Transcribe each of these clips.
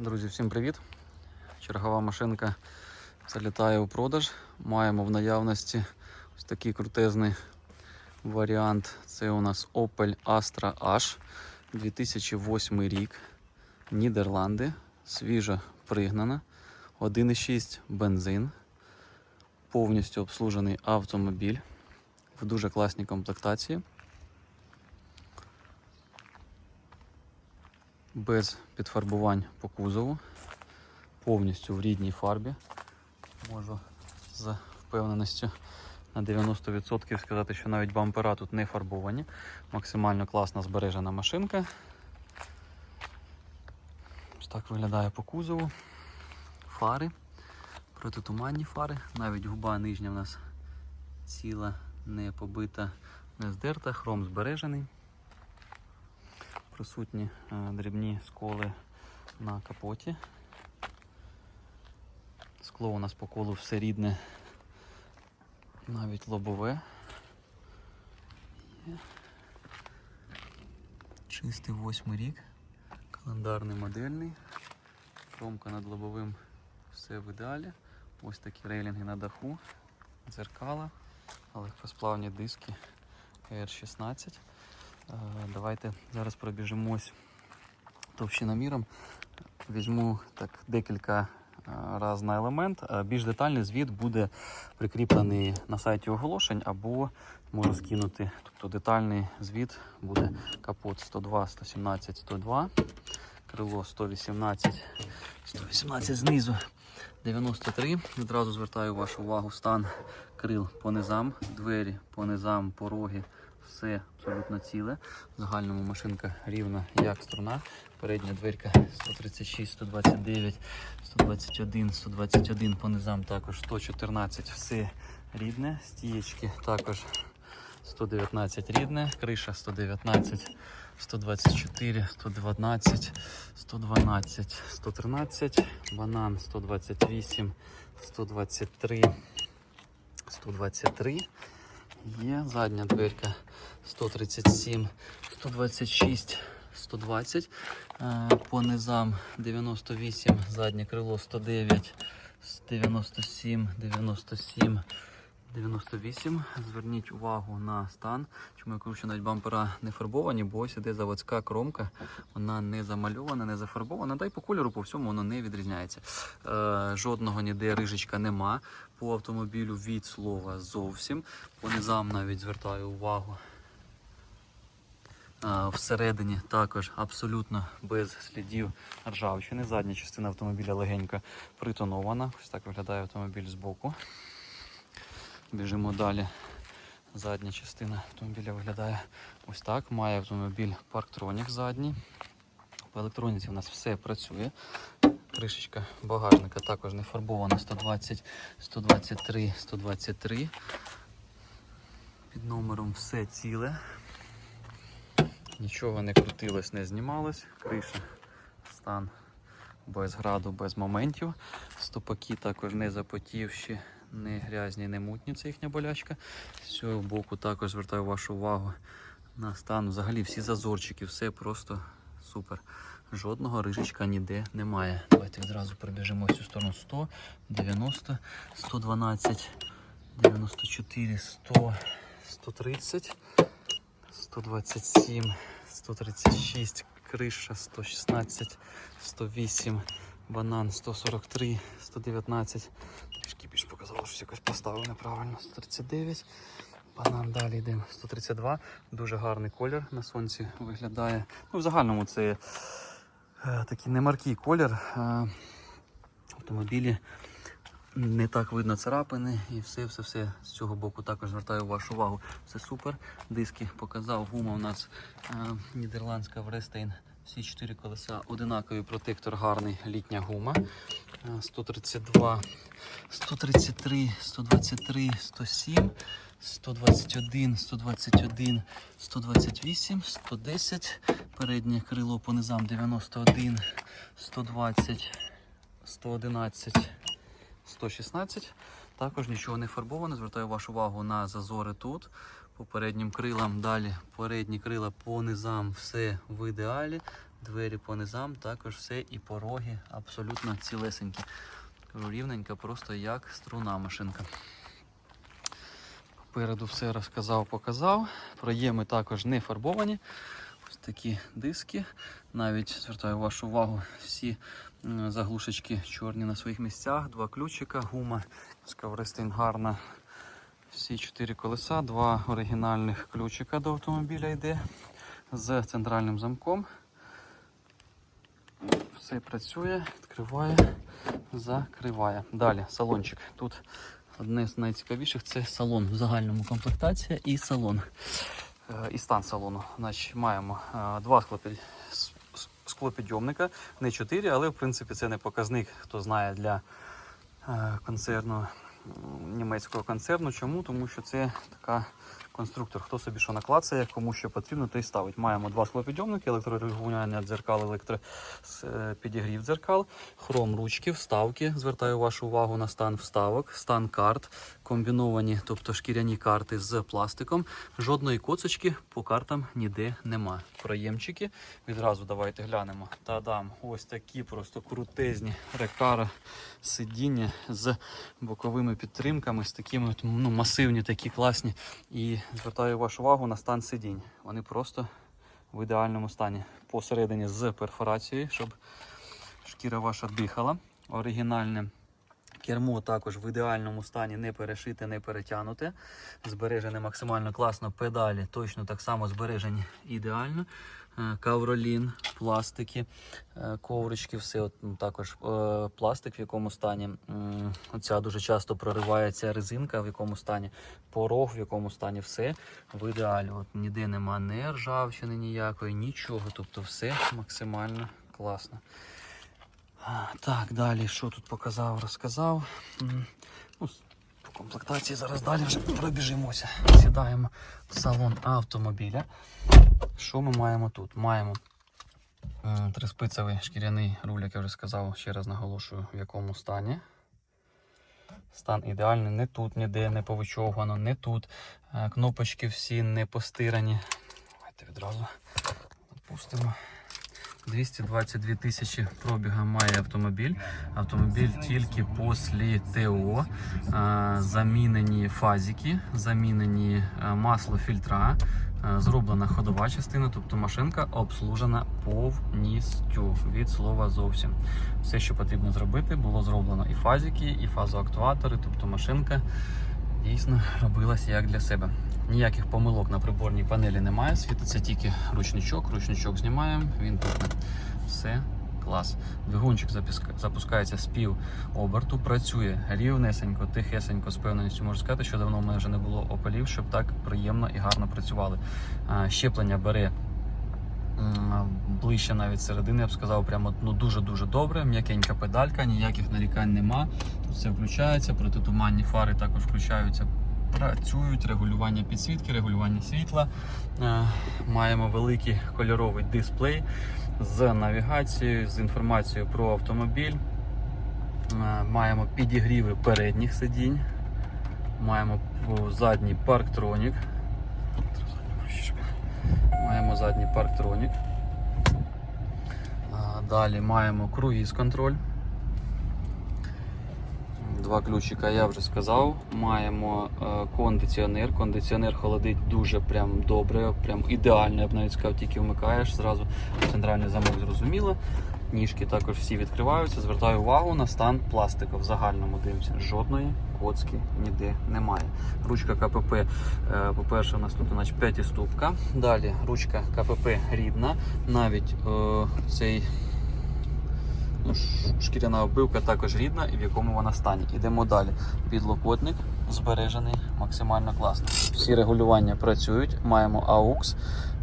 Друзі, всім привіт! Чергова машинка залітає у продаж. Маємо в наявності ось такий крутезний варіант. Це у нас Opel Astra H 2008 рік. Нідерланди. Свіжо пригнана. 1,6 бензин. Повністю обслужений автомобіль в дуже класній комплектації. Без підфарбувань по кузову, повністю в рідній фарбі. Можу з впевненістю на 90% сказати, що навіть бампера тут не фарбовані. Максимально класна збережена машинка. Ось так виглядає по кузову. Фари, протитуманні фари, навіть губа нижня в нас ціла, не побита, не здерта, хром збережений присутні е, дрібні сколи на капоті. Скло у нас по колу все рідне, навіть лобове. Чистий восьмий рік, календарний модельний, кромка над лобовим все в ідеалі. Ось такі рейлінги на даху, дзеркала, легкосплавні диски R16. Е, Давайте зараз пробіжимось товщиноміром. Візьму так декілька раз на елемент. Більш детальний звіт буде прикріплений на сайті оголошень або можу скинути. Тобто детальний звіт буде капот 102, 117, 102, крило 118, 118 знизу. 93. Відразу звертаю вашу увагу стан крил по низам, двері по низам, пороги все абсолютно ціле. В загальному машинка рівна як струна. Передня дверка 136, 129, 121, 121 по низам також 114, все рідне. Стієчки також 119 рідне, криша 119, 124, 112, 112, 113, банан 128, 123, 123. Є задня дверка 137, 126, 120. Е, По низам 98, заднє крило 109, 97, 97, 98. Зверніть увагу на стан. Чому я кажу, що навіть бампера не фарбовані, бо ось іде заводська кромка. Вона не замальована, не зафарбована. Та й по кольору, по всьому воно не відрізняється. Е, жодного ніде рижечка нема. По автомобілю від слова зовсім. По низам навіть звертаю увагу. Е, Всередині також абсолютно без слідів ржавчини. Задня частина автомобіля легенько притонована. Ось так виглядає автомобіль збоку. Біжимо далі. Задня частина автомобіля виглядає ось так. Має автомобіль парктронік задній. По електроніці у нас все працює. Кришечка багажника також не фарбована 120, 123, 123. Під номером все ціле. Нічого не крутилось, не знімалось. Криша, стан без граду, без моментів. Стопаки також не запотівші, не грязні, не мутні. Це їхня болячка. З цього боку також звертаю вашу увагу на стан. Взагалі всі зазорчики, все просто супер. Жодного рижечка ніде немає. Давайте відразу пробіжимо в цю сторону 100, 90, 112, 94, 100, 130, 127, 136, криша 116, 108, банан 143, 119. Трішки більш показало, що якось поставив неправильно. 139. Банан далі йдемо. 132. Дуже гарний колір на сонці виглядає. Ну, в загальному це е, такий немаркий колір. Е, автомобілі не так видно царапини і все, все, все з цього боку також звертаю вашу увагу. Все супер. Диски показав. Гума у нас е, нідерландська Врестейн. Всі чотири колеса одинаковий протектор, гарний літня гума. Е, 132, 133, 123, 107, 121, 121, 128, 110. Переднє крило по низам 91, 120, 111, 116. Також нічого не фарбовано. Звертаю вашу увагу на зазори тут. По переднім крилам. Далі передні крила по низам все в ідеалі. Двері по низам, також все і пороги абсолютно цілесенькі. Рівненька, просто як струна машинка. Попереду все розказав, показав. Проєми також не фарбовані. Ось такі диски. Навіть звертаю вашу увагу, всі заглушечки чорні на своїх місцях, два ключика, гума з Коврестин гарна. Всі чотири колеса, два оригінальних ключика до автомобіля йде з центральним замком. Все працює, відкриває, закриває. Далі салончик. Тут одне з найцікавіших це салон в загальному комплектація і салон. Е, І стан салону. Значить, маємо е, два склопідйомника, не чотири, але в принципі це не показник, хто знає для е, концерну німецького концерну. Чому? Тому що це така конструктор. Хто собі що наклацає, кому що потрібно, той ставить. Маємо два склопідйомники, електрорегулювання дзеркал, електро е, дзеркал, хром ручки, вставки. Звертаю вашу увагу на стан вставок, стан карт, комбіновані, тобто шкіряні карти з пластиком. Жодної коцочки по картам ніде нема. Проємчики. Відразу давайте глянемо. Та-дам, ось такі просто крутезні рекара сидіння з боковими підтримками, з такими ну, масивні, такі класні. І звертаю вашу увагу на стан сидінь. Вони просто в ідеальному стані. Посередині з перфорацією, щоб шкіра ваша дихала. Оригінальне кермо також в ідеальному стані, не перешите, не перетягнуте. Збережене максимально класно. Педалі точно так само збережені ідеально. Е, Кавролін, пластики, е, коврички, все от, ну, також е, пластик в якому стані. М, Оця дуже часто проривається резинка, в якому стані, порог, в якому стані все в ідеалі. От, ніде нема не ржавчини ніякої, нічого. Тобто все максимально класно. Так, далі, що тут показав, розказав. Ну, комплектації зараз далі вже пробіжимося. Сідаємо в салон автомобіля. Що ми маємо тут? Маємо триспицевий шкіряний руль, як я вже сказав, ще раз наголошую, в якому стані. Стан ідеальний, не тут, ніде не повичовгано, не тут. Е, Кнопочки всі не постирані. Давайте відразу опустимо. 222 тисячі пробіга має автомобіль. Автомобіль тільки після ТО. Замінені фазики, замінені масло фільтра, зроблена ходова частина, тобто машинка обслужена повністю від слова зовсім. Все, що потрібно зробити, було зроблено і фазики, і фазоактуатори, тобто машинка дійсно робилася як для себе. Ніяких помилок на приборній панелі немає. Світиться тільки ручничок. Ручничок знімаємо, він тут. Все клас. Двигунчик запускається з пів оберту, працює рівнесенько, тихесенько, з певністю можу сказати, що давно в мене вже не було опалів, щоб так приємно і гарно працювали. Щеплення бере ближче навіть середини, я б сказав, прямо ну дуже-дуже добре. М'якенька педалька, ніяких нарікань нема. Тут все включається, протитуманні фари також включаються. Працюють регулювання підсвітки, регулювання світла. Е, Маємо великий кольоровий дисплей з навігацією, з інформацією про автомобіль. Е, Маємо підігріви передніх сидінь. Маємо задній парктронік. Маємо задній парктронік. Далі маємо круїз контроль. Два ключика я вже сказав. Маємо е, кондиціонер. Кондиціонер холодить дуже прям добре, прям ідеально, я б навіть сказав, тільки вмикаєш зразу центральний замок зрозуміло. Ніжки також всі відкриваються. Звертаю увагу на стан пластика в загальному дивимося. Жодної коцки ніде немає. Ручка КПП, е, по-перше, у нас тут значить, п'ятиступка. Далі ручка КПП рідна. Навіть е, цей Ну, шкіряна оббивка також рідна і в якому вона стані. Ідемо далі. Підлокотник збережений максимально класно. Всі регулювання працюють. Маємо AUX.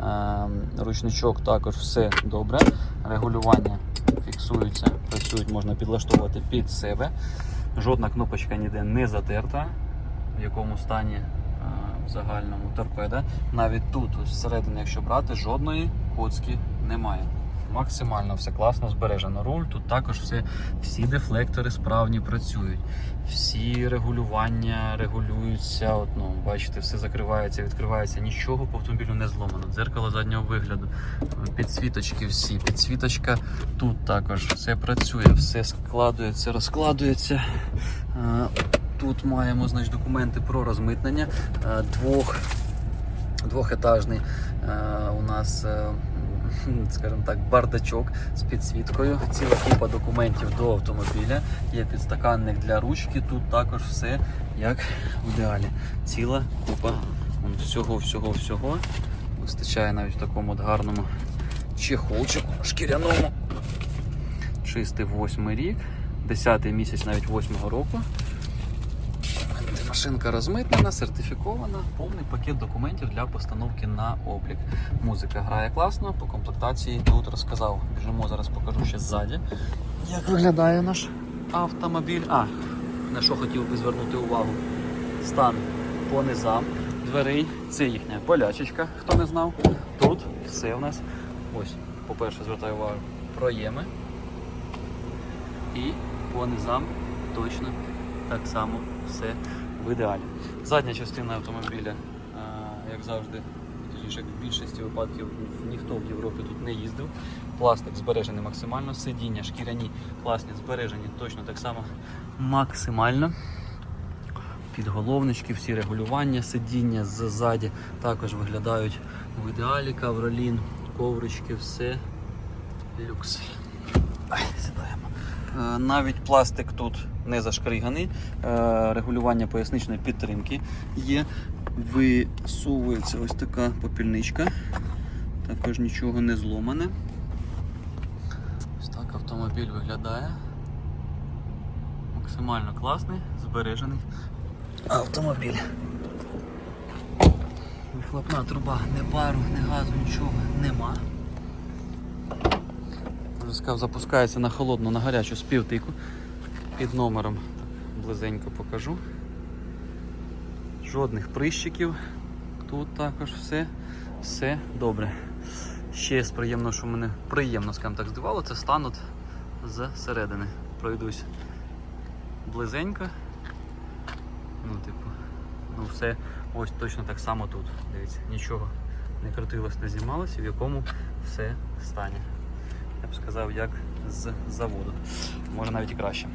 Ем, Ручничок також все добре. Регулювання фіксуються, працюють, можна підлаштовувати під себе. Жодна кнопочка ніде не затерта, в якому стані е, в загальному торпеда. Навіть тут, всередині, якщо брати, жодної коцки немає. Максимально все класно збережено. Руль тут також все, всі дефлектори справні працюють. Всі регулювання регулюються. От, ну, бачите, все закривається, відкривається, нічого по автомобілю не зломано. Дзеркало заднього вигляду, підсвіточки всі, підсвіточка тут також все працює, все складується, розкладується. Е, Тут маємо значить, документи про розмитнення е, двох, двохетажний е, у нас. Скажімо так, бардачок з підсвіткою, ціла купа документів до автомобіля, є підстаканник для ручки, тут також все як в ідеалі. Ціла купа всього, всього, всього. Вистачає навіть в такому от гарному чехолчику шкіряному. Чистий восьмий рік, 10 місяць навіть восьмого року. Машинка розмитнена, сертифікована, повний пакет документів для постановки на облік. Музика грає класно, по комплектації тут розказав. Біжимо, зараз покажу ще ззаді. Як виглядає наш автомобіль? А, на що хотів би звернути увагу. Стан по низам дверей. Це їхня болячечка, хто не знав. Тут все у нас. Ось, по-перше, звертаю увагу, проєми. І по низам точно так само все в ідеалі. Задня частина автомобіля, як завжди, точніше, в більшості випадків ніхто в Європі тут не їздив. Пластик збережений максимально, сидіння, шкіряні, класні збережені точно так само максимально. Підголовнички, всі регулювання, сидіння ззаді також виглядають в ідеалі. Кавролін, коврички, все люкс. Е, Навіть пластик тут не зашкриганий, Е, регулювання поясничної підтримки є. Висовується ось така попільничка. Також нічого не зломане. Ось так автомобіль виглядає. Максимально класний, збережений автомобіль. Вихлопна труба, не пару, не газу, нічого нема. Вже сказав, запускається на холодну, на гарячу співтику під номером. Близенько покажу. Жодних прищиків. Тут також все, все добре. Ще з приємного, що мене приємно, скажімо так, здивувало, це стан зсередини. Пройдусь близенько. Ну, типу, ну все ось точно так само тут. Дивіться, нічого не крутилось, не знімалося, в якому все стані. Я б сказав, як з заводу. Може навіть і краще.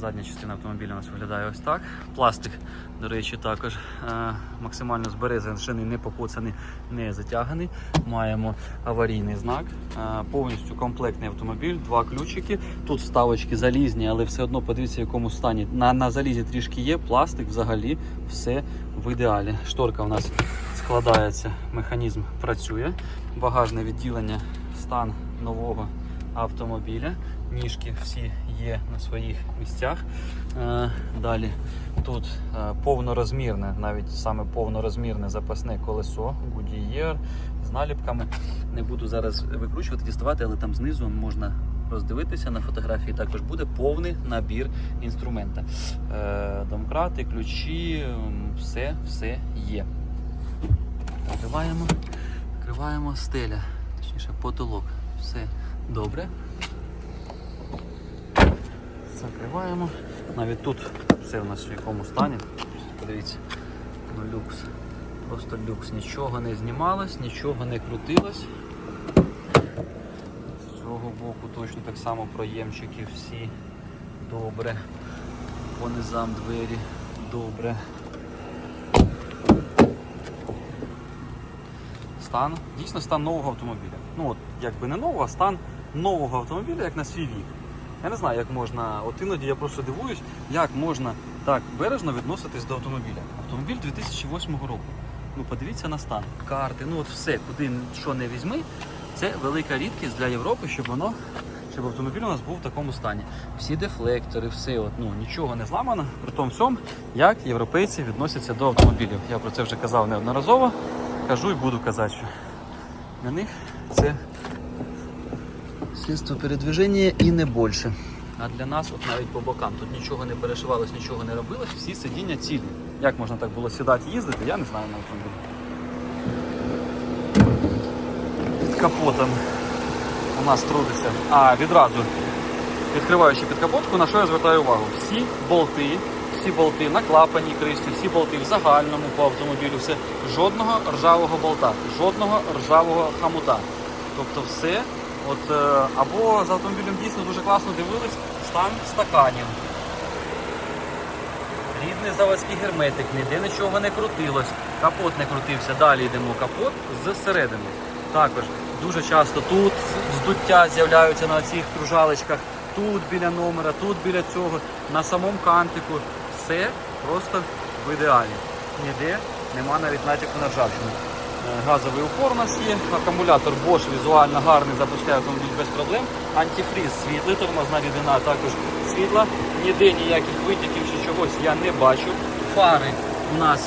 Задня частина автомобіля у нас виглядає ось так. Пластик, до речі, також е, максимально збережений, не покоцаний, не затяганий. Маємо аварійний знак. Е, повністю комплектний автомобіль, два ключики. Тут вставочки залізні, але все одно подивіться, в якому стані. На, на залізі трішки є, пластик взагалі все в ідеалі. Шторка у нас складається, механізм працює. Багажне відділення, стан нового автомобіля. Ніжки всі є на своїх місцях. Е, Далі тут е, повнорозмірне, навіть саме повнорозмірне запасне колесо Goodyear з наліпками. Не буду зараз викручувати, діставати, але там знизу можна роздивитися. На фотографії також буде повний набір інструмента. Е, Домкрати, ключі, все, все є. Закриваємо, закриваємо стеля, точніше потолок. Все добре. Закриваємо. Навіть тут все в нас в якому стані. Подивіться, ну люкс. Просто люкс. Нічого не знімалось, нічого не крутилось. З цього боку точно так само проємчики всі добре. По низам двері добре. Стан, дійсно стан нового автомобіля. Ну от, якби не нового, а стан нового автомобіля, як на свій вік. Я не знаю, як можна. От іноді я просто дивуюсь, як можна так бережно відноситись до автомобіля. Автомобіль 2008 року. Ну подивіться на стан. Карти, ну от все, куди що не візьми, це велика рідкість для Європи, щоб воно, щоб автомобіль у нас був в такому стані. Всі дефлектори, все, от, ну нічого не зламано. При тому всьому, як європейці відносяться до автомобілів. Я про це вже казав неодноразово. Кажу і буду казати, що для них це средство передвиження і не більше. А для нас, от навіть по бокам, тут нічого не перешивалось, нічого не робилось, всі сидіння цілі. Як можна так було сідати їздити, я не знаю на автомобілі. Під капотом у нас трудиться. А відразу відкриваючи підкапотку, на що я звертаю увагу? Всі болти, всі болти на клапані кришці, всі болти в загальному по автомобілю, все жодного ржавого болта, жодного ржавого хамута. Тобто все, от е, або з автомобілем дійсно дуже класно дивились стан стаканів. Рідний заводський герметик, ніде нічого не крутилось, капот не крутився. Далі йдемо капот зсередини. Також дуже часто тут здуття з'являються на цих кружалочках, тут біля номера, тут біля цього, на самому кантику. Все просто в ідеалі. Ніде нема навіть натяку на ржавчину. Е, Газовий упор у нас є, акумулятор Bosch візуально гарний, запускає автомобіль без проблем. Антифріз світлий, тормозна рідина також світла. Ніде ніяких витіків чи чогось я не бачу. Фари у нас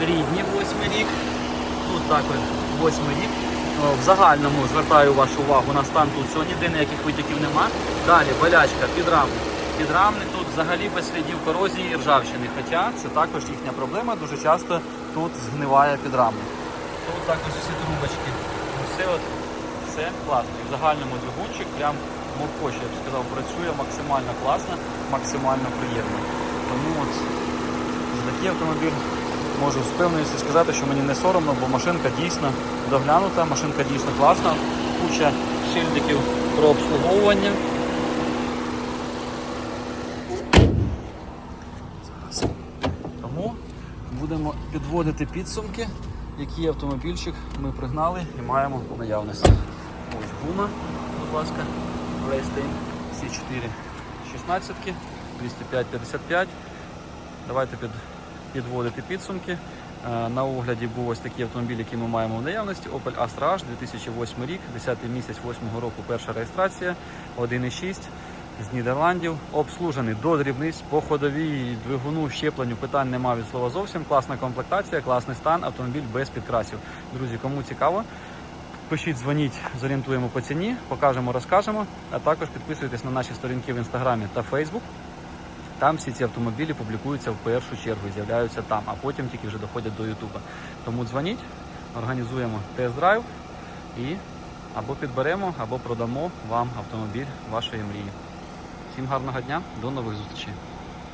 рідні, восьмий рік. Тут також восьмий рік. В загальному звертаю вашу увагу на стан тут всього ніде ніяких витіків нема. Далі болячка, підрамник. Підрамник тут взагалі без слідів корозії і ржавчини. Хоча це також їхня проблема. Дуже часто тут згниває підрамник. Тут також всі трубочки. Ну, Все, от, все класно. І в загальному двигунчик прям мовкоч, я б сказав, працює максимально класно, максимально приємно. Тому от за такий автомобіль можу з певністю сказати, що мені не соромно, бо машинка дійсно доглянута, машинка дійсно класна, куча шильдиків про обслуговування. Тому будемо підводити підсумки, який автомобільчик ми пригнали і маємо в наявності. Ось гума, будь ласка, Рейстейн C4 16 205-55. Давайте під, підводити підсумки. Е, На огляді був ось такий автомобіль, який ми маємо в наявності. Opel Astra H 2008 рік, 10 місяць 8 року, перша реєстрація, 1,6 з Нідерландів. Обслужений до дрібниць по ходовій двигуну, щепленню питань немає від слова зовсім. Класна комплектація, класний стан, автомобіль без підкрасів. Друзі, кому цікаво, Пишіть, дзвоніть, зорієнтуємо по ціні, покажемо, розкажемо. А також підписуйтесь на наші сторінки в інстаграмі та Фейсбук. Там всі ці автомобілі публікуються в першу чергу з'являються там, а потім тільки вже доходять до Ютуба. Тому дзвоніть, організуємо тест-драйв і або підберемо, або продамо вам автомобіль вашої мрії. Всім гарного дня, до нових зустрічей!